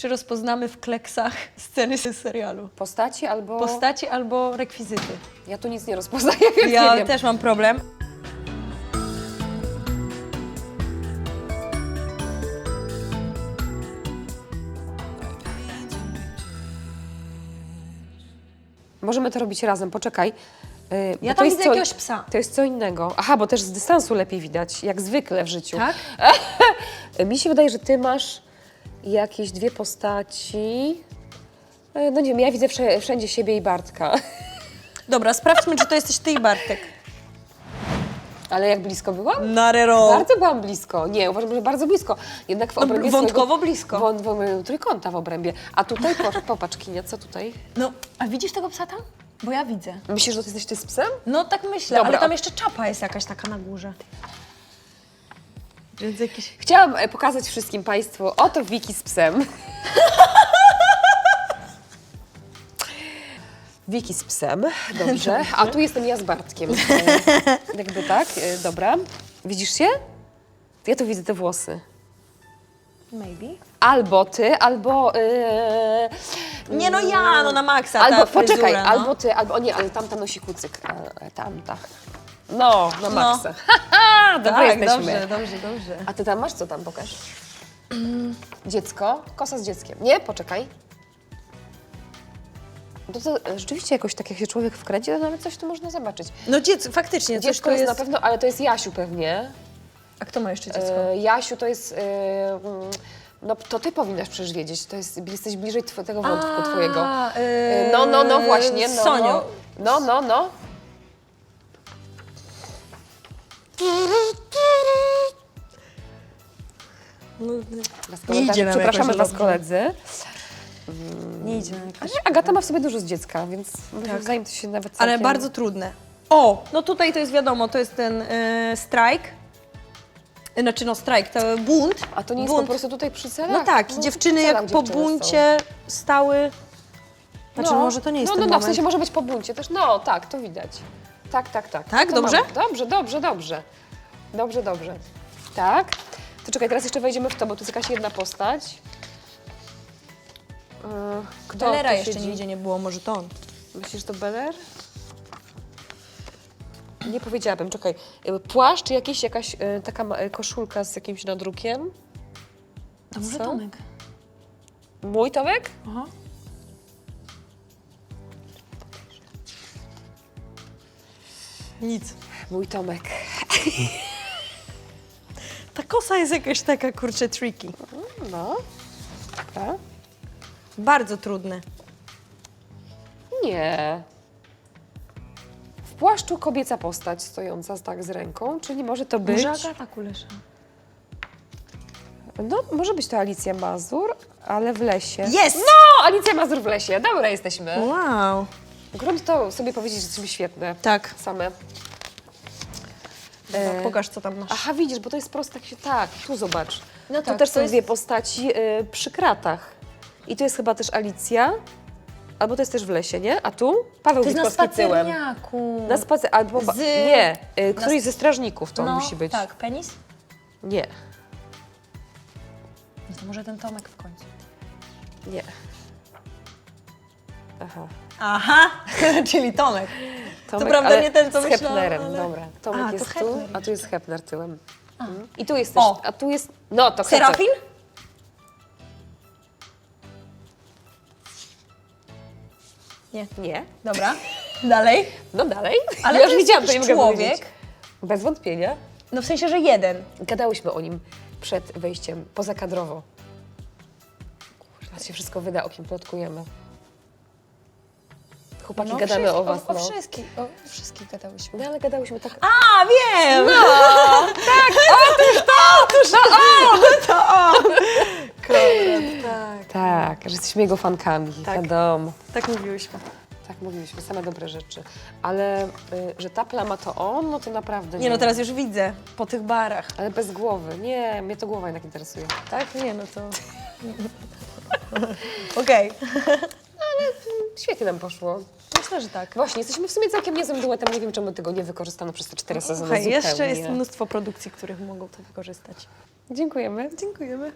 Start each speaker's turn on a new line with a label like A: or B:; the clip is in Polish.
A: Czy rozpoznamy w kleksach sceny z serialu?
B: Postaci albo...
A: Postaci albo rekwizyty?
B: Ja tu nic nie rozpoznaję, więc nie
A: Ja
B: wiem.
A: też mam problem.
B: Możemy to robić razem, poczekaj. Yy, bo
A: Ja
B: to
A: tam
B: jest
A: widzę
B: co-
A: jakiegoś psa.
B: To jest co innego. Aha, bo też z dystansu lepiej widać, jak zwykle w życiu.
A: Tak?
B: Mi się wydaje, że ty masz jakieś dwie postaci. E, No nie wiem, ja widzę wsze- wszędzie siebie i Bartka.
A: Dobra, sprawdźmy, czy to jesteś ty i Bartek.
B: Ale jak blisko byłam?
A: Narero.
B: Bardzo byłam blisko. Nie, uważam, że bardzo blisko. Jednak w
A: No,
B: obrębie
A: wątkowo
B: swojego-
A: blisko.
B: Wą, wą, trójkąta w obrębie. A tutaj, po, popatrz, Kinia, co tutaj?
A: No, a widzisz tego psa tam? Bo ja widzę.
B: Myślisz, że ty jesteś ty z psem?
A: No tak myślę,
B: Dobra.
A: ale tam jeszcze czapa jest jakaś taka na górze. Więc jakiś...
B: Chciałam e, pokazać wszystkim Państwu, oto Wiki z psem. Wiki z psem, dobrze. A tu jestem ja z Bartkiem. E, Jakby tak, e, dobra. Widzisz się? Ja tu widzę te włosy.
A: Maybe.
B: Albo ty, albo... e,
A: Nie no ja, no na maksa
B: Albo,
A: ta fryzura,
B: poczekaj,
A: no.
B: albo ty, albo nie, ale tamta nosi kucyk. Tamta. No, na
A: No.
B: maksa. Dobra
A: Tak,
B: jesteśmy.
A: dobrze, dobrze, dobrze.
B: A ty tam masz co tam, pokaż. Dziecko, kosa z dzieckiem. Nie, poczekaj. No to e, rzeczywiście jakoś tak jak się człowiek wkręci, to nawet coś tu można zobaczyć.
A: No dziecko, faktycznie, coś
B: Dziecko
A: tu
B: jest, na pewno, ale to jest Jasiu pewnie.
A: A kto ma jeszcze dziecko?
B: E, Jasiu to jest... E, mm, no to ty powinnaś przecież wiedzieć, to jest, jesteś bliżej tw- tego wątku twojego.
A: A,
B: E,
A: yy,
B: No, no, no właśnie.
A: Z
B: No,
A: Sonią.
B: No, no, no.
A: No,
B: Was
A: Nie idzie nam
B: Przepraszamy
A: jakoś
B: Was
A: dobrze.
B: koledzy.
A: nie idzie na jakieś...
B: Ale Agata ma w sobie dużo z dziecka, więc
A: Tak.
B: tak. to się nawet
A: Ale
B: całkiem-
A: bardzo trudne. O, no tutaj to jest wiadomo, to jest ten yy, strajk. Znaczy no strajk, to bunt.
B: A to nie jest
A: bunt.
B: po prostu tutaj przy celach?
A: No tak,
B: No,
A: dziewczyny
B: przy celach
A: jak po
B: dziewczyny
A: buncie stały...
B: Są.
A: Znaczy może to nie jest
B: No,
A: ten
B: no, no, w
A: moment.
B: sensie może być po buncie też. No, tak, to widać. Tak, tak, tak.
A: Tak?
B: To
A: Dobrze?
B: Mamy. Dobrze, dobrze, dobrze. Dobrze, dobrze. Tak. To czekaj, teraz jeszcze wejdziemy w to, bo tu jest jakaś jedna postać. Yy, Kto
A: Delera
B: tu
A: jeszcze
B: siedzi?
A: nigdzie nie było, może to on.
B: Myślisz, że to Beler? Nie powiedziałabym, czekaj. Y, Płaszcz jakiś, jakaś y, taka ma- y, koszulka z jakimś nadrukiem.
A: To może
B: Co?
A: Tomek.
B: Mój Tomek?
A: Aha. Nic.
B: Mój Tomek.
A: Ta kosa jest jakaś taka, kurczę, tricky.
B: No. Dobra.
A: Bardzo trudne.
B: Nie. W płaszczu kobieca postać stojąca tak z ręką, czyli może to być...
A: Może Agata Kulesza.
B: No, może być to Alicja Mazur, ale w lesie.
A: Jest!
B: No, Alicja Mazur w lesie. Dobra, jesteśmy.
A: Wow.
B: Grunt to sobie powiedzieć, że jesteśmy świetne.
A: Tak.
B: Same.
A: Dobra,
B: E,
A: Pokaż, co tam masz.
B: Aha, widzisz, bo to jest prosto tak się tak. Tu zobacz.
A: No
B: tu
A: tak,
B: też
A: to
B: są
A: jest-
B: dwie postaci y, przy kratach. I tu jest chyba też Alicja, albo to jest też w lesie, nie? A tu Paweł
A: To jest na
B: Witkowski tyłem.
A: spacerniaku.
B: Na spacer, albo ba-
A: Z-
B: nie, y,
A: na
B: któryś ze strażników to
A: no,
B: musi być.
A: Tak, penis?
B: Nie,
A: No to może ten Tomek w końcu.
B: nie. Aha.
A: Aha, czyli Tomek.
B: Tomek,
A: prawda
B: ale
A: nie ten, co
B: z
A: myślałam,
B: Hepnerem,
A: ale-
B: dobra. Tomek
A: A, to
B: jest tu,
A: Hepner
B: a tu jest Hepner tyłem. Mhm. I tu jest też,
A: O.
B: a tu jest, no to
A: Serafin? Nie.
B: Hepner. Nie.
A: Dobra. Dalej.
B: No dalej.
A: Ale
B: ja
A: to
B: już
A: jest
B: wiedziałam, to nie mogę
A: człowiek.
B: powiedzieć. Bez wątpienia.
A: No w sensie, że jeden.
B: Gadałyśmy o nim przed wejściem, pozakadrowo. Teraz się wszystko wyda, o kim plotkujemy. Chłopaki, gadamy
A: wszystko-
B: o was,
A: O,
B: no.
A: wszystkich, o wszystkich gadałyśmy.
B: No ale gadałyśmy tak...
A: A, wiem! No,
B: tak,
A: Konrad, tak.
B: Tak, że jesteśmy jego fankami,
A: Tak.
B: wiadomo.
A: Tak mówiłyśmy.
B: Tak mówiliśmy, same dobre rzeczy. Ale, y, że ta plama to on, no to naprawdę
A: Nie no, teraz już widzę, po tych barach.
B: Ale bez głowy. Nie, mnie to głowa jednak interesuje.
A: Tak? Nie no to... Okej.
B: Świetnie nam poszło.
A: Myślę, że tak.
B: Właśnie, jesteśmy w sumie całkiem niezłym duetem. Nie wiem, czemu tego nie wykorzystano przez te cztery sezony
A: Słuchaj,
B: zupełnie.
A: jeszcze jest mnóstwo produkcji, których mogą to wykorzystać.
B: Dziękujemy.
A: Dziękujemy.